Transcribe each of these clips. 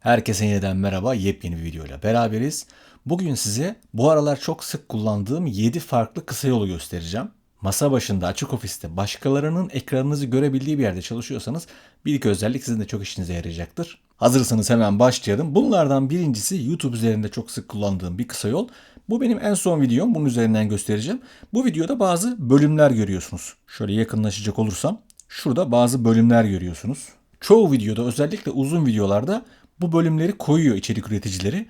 Herkese yeniden merhaba, yepyeni bir videoyla beraberiz. Bugün size bu aralar çok sık kullandığım 7 farklı kısa yolu göstereceğim. Masa başında, açık ofiste, başkalarının ekranınızı görebildiği bir yerde çalışıyorsanız bir iki özellik sizin de çok işinize yarayacaktır. Hazırsanız hemen başlayalım. Bunlardan birincisi YouTube üzerinde çok sık kullandığım bir kısa yol. Bu benim en son videom. Bunun üzerinden göstereceğim. Bu videoda bazı bölümler görüyorsunuz. Şöyle yakınlaşacak olursam şurada bazı bölümler görüyorsunuz. Çoğu videoda özellikle uzun videolarda bu bölümleri koyuyor içerik üreticileri.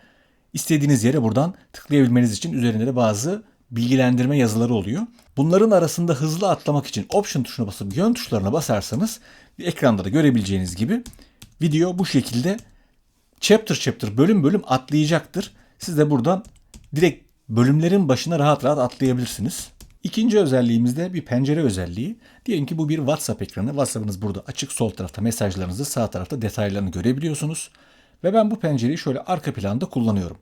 İstediğiniz yere buradan tıklayabilmeniz için üzerinde de bazı bilgilendirme yazıları oluyor. Bunların arasında hızlı atlamak için Option tuşuna basıp yön tuşlarına basarsanız ekranda da görebileceğiniz gibi video bu şekilde chapter chapter bölüm bölüm atlayacaktır. Siz de buradan direkt bölümlerin başına rahat rahat atlayabilirsiniz. İkinci özelliğimiz de bir pencere özelliği. Diyelim ki bu bir WhatsApp ekranı. WhatsApp'ınız burada açık sol tarafta mesajlarınızı sağ tarafta detaylarını görebiliyorsunuz. Ve ben bu pencereyi şöyle arka planda kullanıyorum.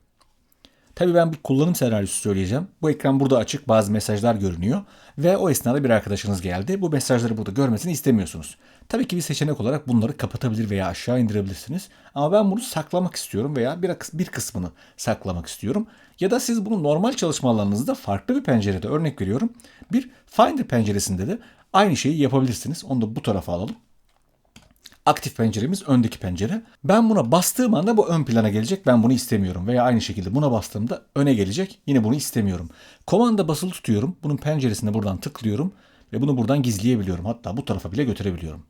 Tabii ben bir kullanım senaryosu söyleyeceğim. Bu ekran burada açık, bazı mesajlar görünüyor ve o esnada bir arkadaşınız geldi. Bu mesajları burada görmesini istemiyorsunuz. Tabii ki bir seçenek olarak bunları kapatabilir veya aşağı indirebilirsiniz. Ama ben bunu saklamak istiyorum veya bir, bir kısmını saklamak istiyorum. Ya da siz bunu normal çalışma alanınızda farklı bir pencerede örnek veriyorum. Bir Finder penceresinde de aynı şeyi yapabilirsiniz. Onu da bu tarafa alalım. Aktif penceremiz öndeki pencere. Ben buna bastığım anda bu ön plana gelecek. Ben bunu istemiyorum. Veya aynı şekilde buna bastığımda öne gelecek. Yine bunu istemiyorum. Komanda basılı tutuyorum. Bunun penceresine buradan tıklıyorum. Ve bunu buradan gizleyebiliyorum. Hatta bu tarafa bile götürebiliyorum.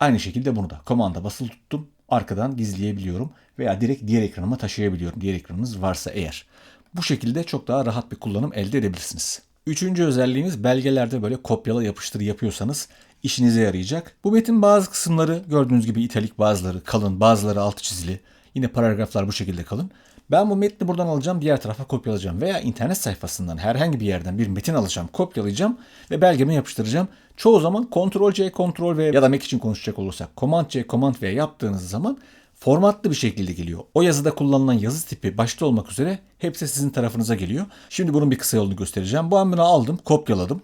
Aynı şekilde bunu da komanda basılı tuttum. Arkadan gizleyebiliyorum. Veya direkt diğer ekranıma taşıyabiliyorum. Diğer ekranınız varsa eğer. Bu şekilde çok daha rahat bir kullanım elde edebilirsiniz. Üçüncü özelliğimiz belgelerde böyle kopyala yapıştır yapıyorsanız işinize yarayacak. Bu metin bazı kısımları gördüğünüz gibi italik bazıları kalın bazıları altı çizili. Yine paragraflar bu şekilde kalın. Ben bu metni buradan alacağım diğer tarafa kopyalayacağım veya internet sayfasından herhangi bir yerden bir metin alacağım kopyalayacağım ve belgeme yapıştıracağım. Çoğu zaman Ctrl C Ctrl V ya da Mac için konuşacak olursak Command C Command V yaptığınız zaman formatlı bir şekilde geliyor. O yazıda kullanılan yazı tipi başta olmak üzere hepsi sizin tarafınıza geliyor. Şimdi bunun bir kısa yolunu göstereceğim. Bu an bunu aldım, kopyaladım.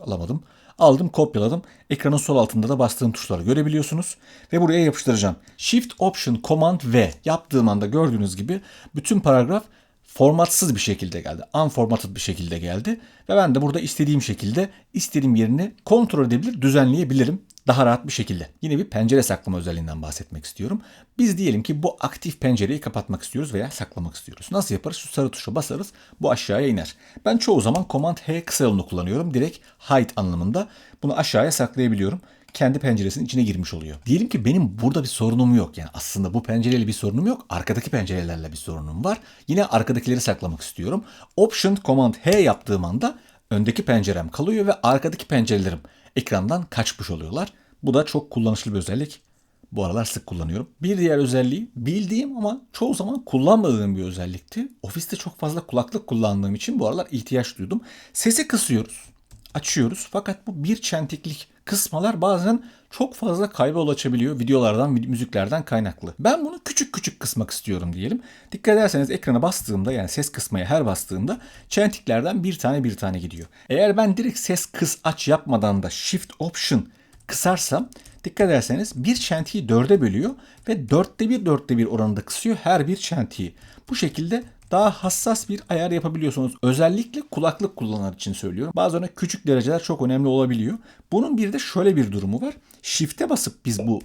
Alamadım. Aldım, kopyaladım. Ekranın sol altında da bastığım tuşları görebiliyorsunuz. Ve buraya yapıştıracağım. Shift Option Command V yaptığım anda gördüğünüz gibi bütün paragraf formatsız bir şekilde geldi. Unformatted bir şekilde geldi. Ve ben de burada istediğim şekilde istediğim yerini kontrol edebilir, düzenleyebilirim daha rahat bir şekilde. Yine bir pencere saklama özelliğinden bahsetmek istiyorum. Biz diyelim ki bu aktif pencereyi kapatmak istiyoruz veya saklamak istiyoruz. Nasıl yaparız? Şu sarı tuşa basarız. Bu aşağıya iner. Ben çoğu zaman Command H kısa kullanıyorum. Direkt hide anlamında. Bunu aşağıya saklayabiliyorum kendi penceresinin içine girmiş oluyor. Diyelim ki benim burada bir sorunum yok. Yani aslında bu pencereyle bir sorunum yok. Arkadaki pencerelerle bir sorunum var. Yine arkadakileri saklamak istiyorum. Option Command H yaptığım anda öndeki pencerem kalıyor ve arkadaki pencerelerim ekrandan kaçmış oluyorlar. Bu da çok kullanışlı bir özellik. Bu aralar sık kullanıyorum. Bir diğer özelliği bildiğim ama çoğu zaman kullanmadığım bir özellikti. Ofiste çok fazla kulaklık kullandığım için bu aralar ihtiyaç duydum. Sesi kısıyoruz, açıyoruz fakat bu bir çentiklik kısmalar bazen çok fazla kayba yol açabiliyor videolardan, müziklerden kaynaklı. Ben bunu küçük küçük kısmak istiyorum diyelim. Dikkat ederseniz ekrana bastığımda yani ses kısmaya her bastığımda çentiklerden bir tane bir tane gidiyor. Eğer ben direkt ses kıs aç yapmadan da Shift Option kısarsam dikkat ederseniz bir çentiyi dörde bölüyor ve dörtte bir dörtte bir oranında kısıyor her bir çentiyi. Bu şekilde daha hassas bir ayar yapabiliyorsunuz. Özellikle kulaklık kullananlar için söylüyorum. Bazen küçük dereceler çok önemli olabiliyor. Bunun bir de şöyle bir durumu var. Shift'e basıp biz bu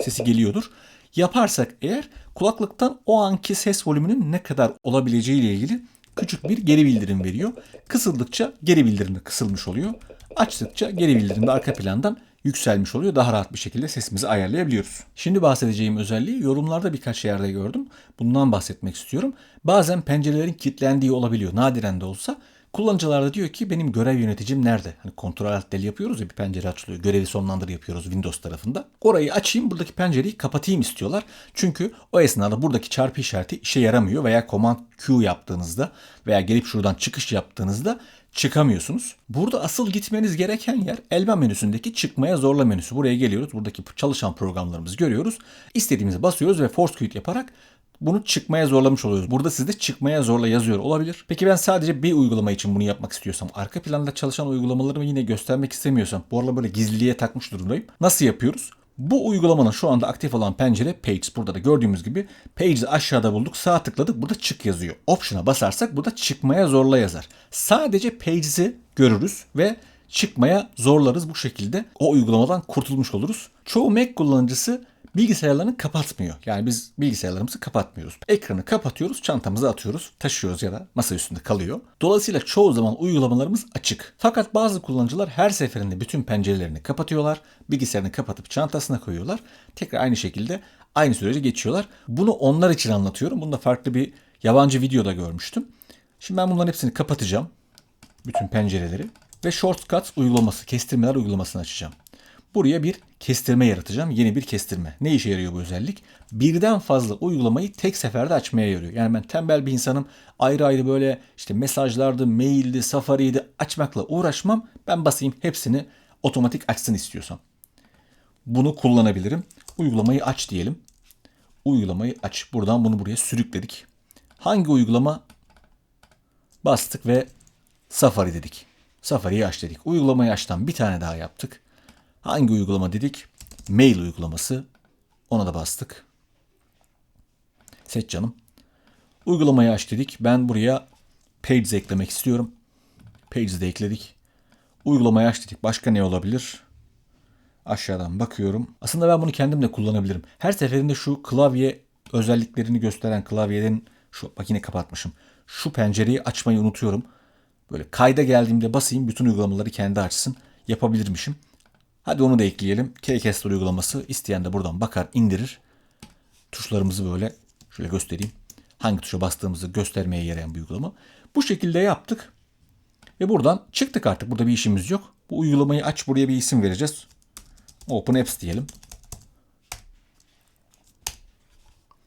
sesi geliyordur. Yaparsak eğer kulaklıktan o anki ses volümünün ne kadar olabileceği ile ilgili küçük bir geri bildirim veriyor. Kısıldıkça geri bildirim de kısılmış oluyor. Açtıkça geri bildirim de arka plandan yükselmiş oluyor. Daha rahat bir şekilde sesimizi ayarlayabiliyoruz. Şimdi bahsedeceğim özelliği yorumlarda birkaç yerde gördüm. Bundan bahsetmek istiyorum. Bazen pencerelerin kilitlendiği olabiliyor. Nadiren de olsa. Kullanıcılar da diyor ki benim görev yöneticim nerede? Hani kontrol alt del yapıyoruz ya bir pencere açılıyor. Görevi sonlandır yapıyoruz Windows tarafında. Orayı açayım buradaki pencereyi kapatayım istiyorlar. Çünkü o esnada buradaki çarpı işareti işe yaramıyor veya Command Q yaptığınızda veya gelip şuradan çıkış yaptığınızda çıkamıyorsunuz. Burada asıl gitmeniz gereken yer elma menüsündeki çıkmaya zorla menüsü. Buraya geliyoruz. Buradaki çalışan programlarımızı görüyoruz. İstediğimizi basıyoruz ve force quit yaparak bunu çıkmaya zorlamış oluyoruz. Burada sizde çıkmaya zorla yazıyor olabilir. Peki ben sadece bir uygulama için bunu yapmak istiyorsam, arka planda çalışan uygulamalarımı yine göstermek istemiyorsam, bu arada böyle gizliliğe takmış durumdayım. Nasıl yapıyoruz? Bu uygulamanın şu anda aktif olan pencere Pages. Burada da gördüğümüz gibi Pages'i aşağıda bulduk. Sağ tıkladık. Burada çık yazıyor. Option'a basarsak burada çıkmaya zorla yazar. Sadece Pages'i görürüz ve çıkmaya zorlarız bu şekilde. O uygulamadan kurtulmuş oluruz. Çoğu Mac kullanıcısı bilgisayarlarını kapatmıyor. Yani biz bilgisayarlarımızı kapatmıyoruz. Ekranı kapatıyoruz, çantamıza atıyoruz, taşıyoruz ya da masa üstünde kalıyor. Dolayısıyla çoğu zaman uygulamalarımız açık. Fakat bazı kullanıcılar her seferinde bütün pencerelerini kapatıyorlar, bilgisayarını kapatıp çantasına koyuyorlar. Tekrar aynı şekilde aynı süreci geçiyorlar. Bunu onlar için anlatıyorum. Bunu da farklı bir yabancı videoda görmüştüm. Şimdi ben bunların hepsini kapatacağım. Bütün pencereleri ve Shortcut uygulaması, kestirmeler uygulamasını açacağım. Buraya bir kestirme yaratacağım. Yeni bir kestirme. Ne işe yarıyor bu özellik? Birden fazla uygulamayı tek seferde açmaya yarıyor. Yani ben tembel bir insanım. Ayrı ayrı böyle işte mesajlardı, maildi, safari'ydi açmakla uğraşmam. Ben basayım hepsini otomatik açsın istiyorsam. Bunu kullanabilirim. Uygulamayı aç diyelim. Uygulamayı aç. Buradan bunu buraya sürükledik. Hangi uygulama? Bastık ve Safari dedik. Safari'yi aç dedik. Uygulamayı açtan bir tane daha yaptık. Hangi uygulama dedik? Mail uygulaması. Ona da bastık. Seç canım. Uygulamayı aç dedik. Ben buraya Pages eklemek istiyorum. Pages'i de ekledik. Uygulamayı aç dedik. Başka ne olabilir? Aşağıdan bakıyorum. Aslında ben bunu kendim de kullanabilirim. Her seferinde şu klavye özelliklerini gösteren klavyenin şu bak yine kapatmışım. Şu pencereyi açmayı unutuyorum. Böyle kayda geldiğimde basayım bütün uygulamaları kendi açsın. Yapabilirmişim. Hadi onu da ekleyelim. Kcaster uygulaması isteyen de buradan bakar indirir. Tuşlarımızı böyle şöyle göstereyim. Hangi tuşa bastığımızı göstermeye yarayan bir uygulama. Bu şekilde yaptık. Ve buradan çıktık artık. Burada bir işimiz yok. Bu uygulamayı aç buraya bir isim vereceğiz. Open Apps diyelim.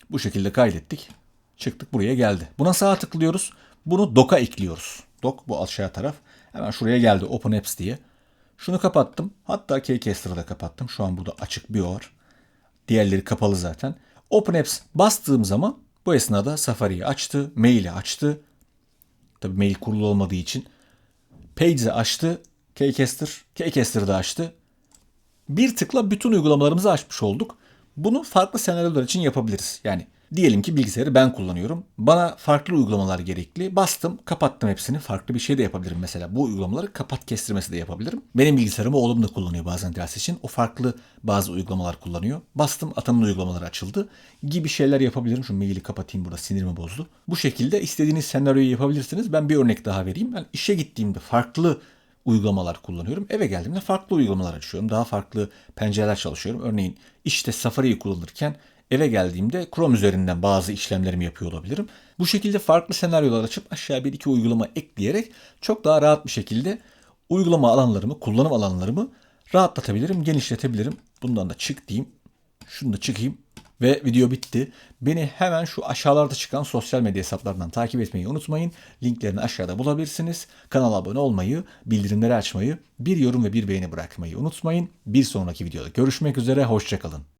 Bu şekilde kaydettik. Çıktık buraya geldi. Buna sağ tıklıyoruz. Bunu Dock'a ekliyoruz. Dock bu aşağı taraf. Hemen şuraya geldi Open Apps diye. Şunu kapattım. Hatta Kcaster'ı da kapattım. Şu an burada açık bir o var. Diğerleri kapalı zaten. Open Apps bastığım zaman bu esnada Safari'yi açtı. Mail'i açtı. Tabii mail kurulu olmadığı için. Pages'i açtı. Kcaster. Kcaster'ı da açtı. Bir tıkla bütün uygulamalarımızı açmış olduk. Bunu farklı senaryolar için yapabiliriz. Yani diyelim ki bilgisayarı ben kullanıyorum. Bana farklı uygulamalar gerekli. Bastım, kapattım hepsini. Farklı bir şey de yapabilirim mesela. Bu uygulamaları kapat kestirmesi de yapabilirim. Benim bilgisayarımı oğlum da kullanıyor bazen ders için. O farklı bazı uygulamalar kullanıyor. Bastım, atanın uygulamaları açıldı. Gibi şeyler yapabilirim. Şu maili kapatayım burada sinirimi bozdu. Bu şekilde istediğiniz senaryoyu yapabilirsiniz. Ben bir örnek daha vereyim. Ben işe gittiğimde farklı uygulamalar kullanıyorum. Eve geldiğimde farklı uygulamalar açıyorum. Daha farklı pencereler çalışıyorum. Örneğin işte Safari'yi kullanırken eve geldiğimde Chrome üzerinden bazı işlemlerimi yapıyor olabilirim. Bu şekilde farklı senaryolar açıp aşağı bir iki uygulama ekleyerek çok daha rahat bir şekilde uygulama alanlarımı, kullanım alanlarımı rahatlatabilirim, genişletebilirim. Bundan da çık diyeyim. Şunu da çıkayım. Ve video bitti. Beni hemen şu aşağılarda çıkan sosyal medya hesaplarından takip etmeyi unutmayın. Linklerini aşağıda bulabilirsiniz. Kanala abone olmayı, bildirimleri açmayı, bir yorum ve bir beğeni bırakmayı unutmayın. Bir sonraki videoda görüşmek üzere, hoşçakalın.